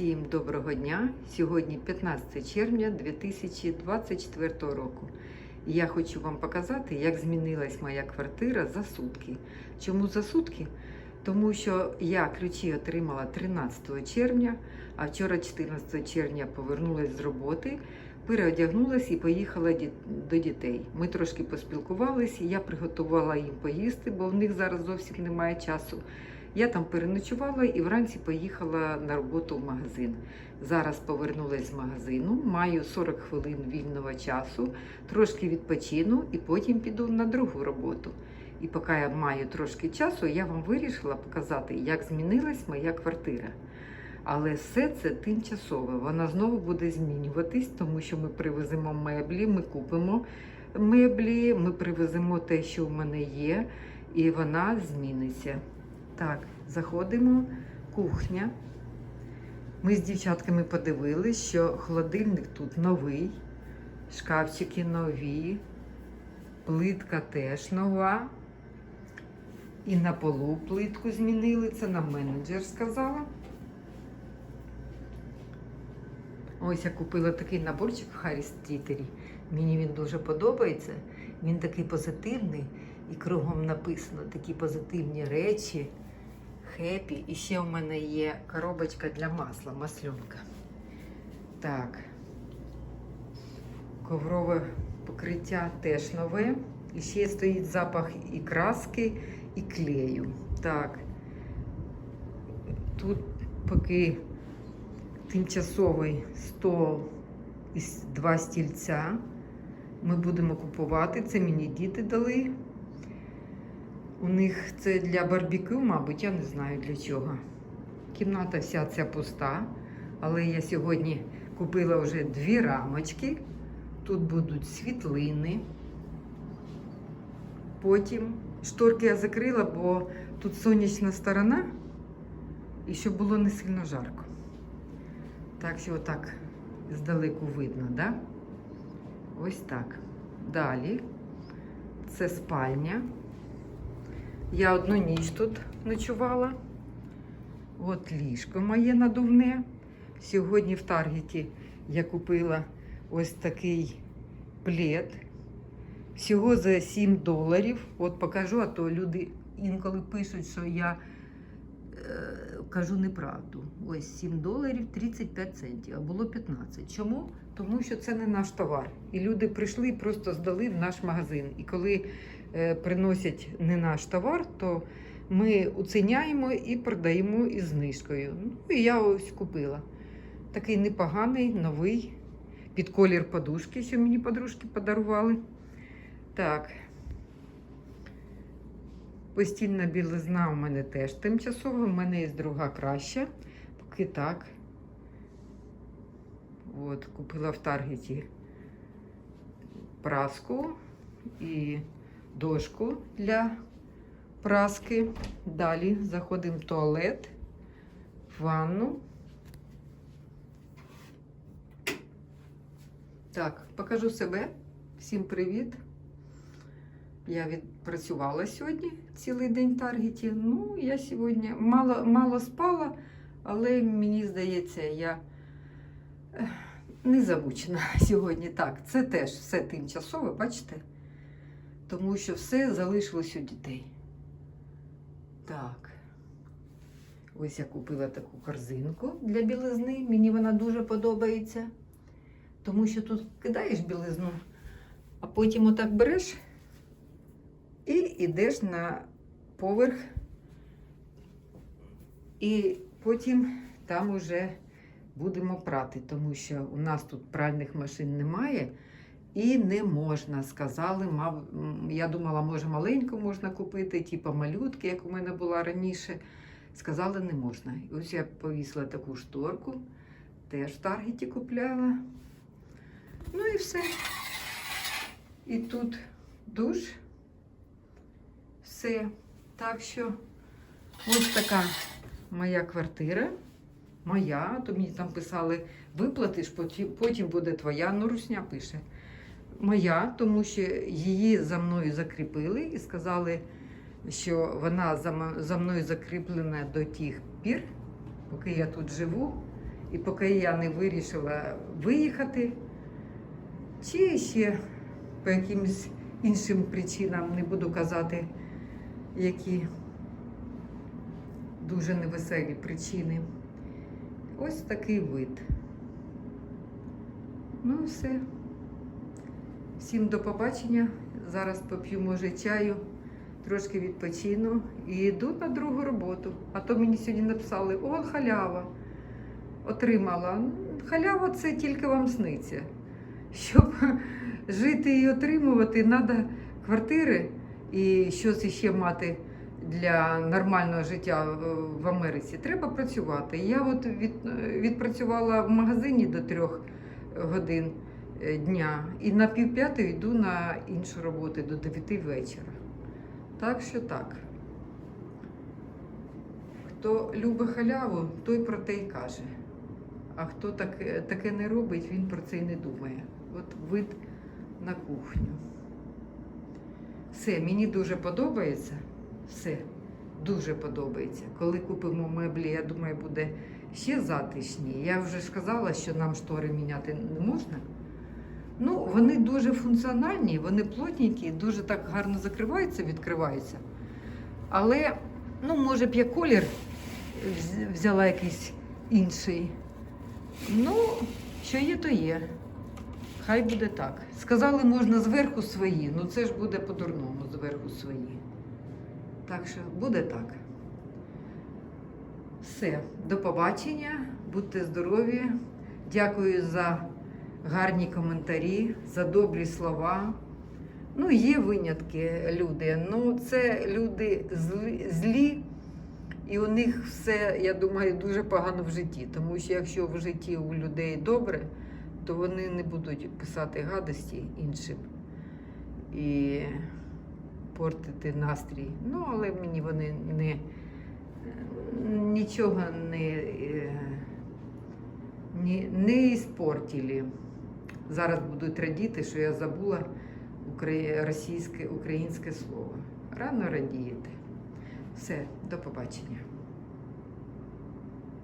Всім доброго дня! Сьогодні 15 червня 2024 року. Я хочу вам показати, як змінилась моя квартира за сутки. Чому за сутки? Тому що я ключі отримала 13 червня, а вчора, 14 червня, повернулася з роботи, переодягнулася і поїхала до дітей. Ми трошки поспілкувалися, я приготувала їм поїсти, бо в них зараз зовсім немає часу. Я там переночувала і вранці поїхала на роботу в магазин. Зараз повернулася з магазину, маю 40 хвилин вільного часу, трошки відпочину і потім піду на другу роботу. І поки я маю трошки часу, я вам вирішила показати, як змінилась моя квартира. Але все це тимчасове. Вона знову буде змінюватись, тому що ми привеземо меблі, ми купимо меблі, ми привеземо те, що в мене є, і вона зміниться. Так, заходимо, кухня. Ми з дівчатками подивились, що холодильник тут новий, шкафчики нові, плитка теж нова. І на полу плитку змінили, це нам менеджер сказала. Ось я купила такий наборчик в Харріс Тітері. Мені він дуже подобається. Він такий позитивний і кругом написано такі позитивні речі. Хеппі. І ще в мене є коробочка для масла, маслюнка. Так. Коврове покриття теж нове. І ще стоїть запах і краски, і клею. Так. Тут поки тимчасовий стол і два стільця. Ми будемо купувати. Це мені діти дали. У них це для барбекю, мабуть, я не знаю для чого. Кімната вся ця пуста, але я сьогодні купила вже дві рамочки. Тут будуть світлини. Потім шторки я закрила, бо тут сонячна сторона, і щоб було не сильно жарко. Так що отак здалеку видно, да? Ось так. Далі це спальня. Я одну ніч тут ночувала. От ліжко моє надувне. Сьогодні в Таргеті я купила ось такий плед. Всього за 7 доларів. От покажу, а то люди інколи пишуть, що я е, кажу неправду. Ось 7 доларів 35 центів, а було 15. Чому? Тому що це не наш товар. І люди прийшли і просто здали в наш магазин. І коли приносять не наш товар, то ми оціняємо і продаємо із знижкою. Ну і я ось купила. Такий непоганий, новий, під колір подушки, що мені подружки подарували. Так. Постільна білизна у мене теж тимчасова, у мене є друга краща. Поки так. От, купила в Таргеті праску і дошку для праски. Далі заходимо в туалет, в ванну. Так, покажу себе. Всім привіт. Я відпрацювала сьогодні цілий день в Таргеті. Ну, я сьогодні мало, мало спала, але мені здається, я не замучена сьогодні. Так, це теж все тимчасове, бачите? Тому що все залишилось у дітей. Так. Ось я купила таку корзинку для білизни. Мені вона дуже подобається. Тому що тут кидаєш білизну, а потім отак береш і йдеш на поверх, і потім там уже будемо прати, тому що у нас тут пральних машин немає і не можна. Сказали, мав, я думала, може маленьку можна купити, типу малютки, як у мене була раніше. Сказали, не можна. І ось я повісила таку шторку, теж в Таргеті купляла. Ну і все. І тут душ. Все. Так що ось така моя квартира. Моя, то мені там писали, виплатиш, потім, буде твоя. Ну, русня пише. Моя, тому що її за мною закріпили і сказали, що вона за, мною закріплена до тих пір, поки я тут живу. І поки я не вирішила виїхати, чи ще по якимось іншим причинам не буду казати, які дуже невеселі причини. Ось такий вид. Ну, все. Всім до побачення. Зараз поп'ю, може, чаю, трошки відпочину і йду на другу роботу. А то мені сьогодні написали: о, халява. Отримала. Ну, Халява це тільки вам сниться. Щоб жити і отримувати, треба квартири і щось іще мати для нормального життя в- Америці. Треба працювати. Я от від, відпрацювала в магазині до трьох годин дня і на півп'ятої йду на іншу роботу до 9 вечора. Так що так. Хто любить халяву, той про те й каже. А хто таке, таке не робить, він про це й не думає. От вид на кухню. Все, мені дуже подобається. Все, дуже подобається. Коли купимо меблі, я думаю, буде ще затишні. Я вже ж казала, що нам штори міняти не можна. Ну, вони дуже функціональні, вони плотненькі, дуже так гарно закриваються, відкриваються. Але, ну, може б я колір взяла якийсь інший. Ну, що є, то є. Хай буде так. Сказали, можна зверху свої, ну це ж буде по-дурному зверху свої. Так що буде так. Все, до побачення, будьте здорові. Дякую за гарні коментарі, за добрі слова. Ну, є винятки люди. Ну, це люди злі, і у них все, я думаю, дуже погано в житті. Тому що якщо в житті у людей добре, то вони не будуть писати гадості іншим і портити настрій. Ну, але мені вони не нічого не, е, не, не іспортили. Зараз будуть радіти, що я забула російське, українське слово. Рано радієте. Все, до побачення.